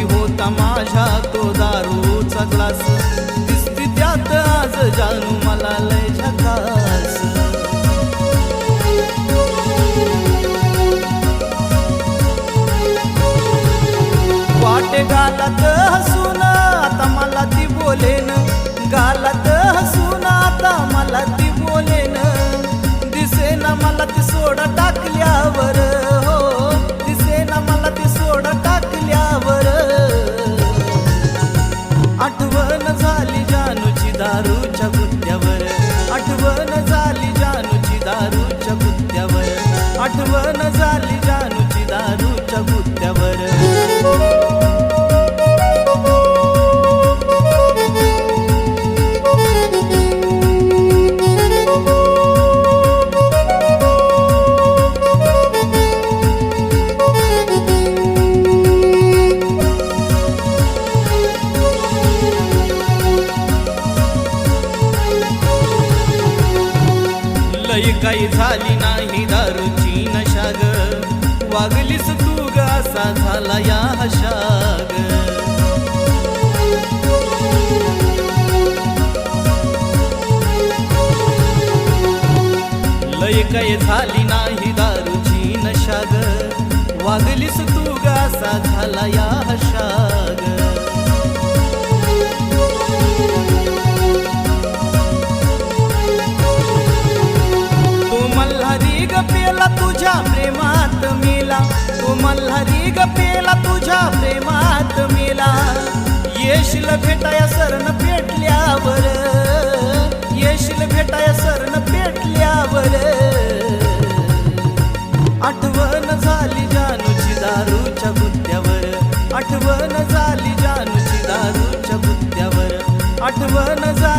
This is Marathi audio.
हाती होता माझ्या तो दारूचा ग्लास. दिसती त्यात आज जानू मला लय झकास. वाटे गालात हसून आता मला ती बोलेन. गालात लय काही झाली नाही दारूची नशा ग वागलीस तू ग असा झाला या हशाग. लय काही झाली नाही दारूची नशा ग वागलीस तू गासा झाला या हशाग. प्रेमात मेला. तो मल्हारी ग पेला तुझ्या प्रेमात मेला. येशील भेटाया सरण पेटल्यावर. येशील भेटाया सरण पेटल्यावर. आठवण झाली जानूची दारूच्या गुत्त्यावर आठवण झाली जानूची दारूच्या गुत्त्यावर आठवण झाली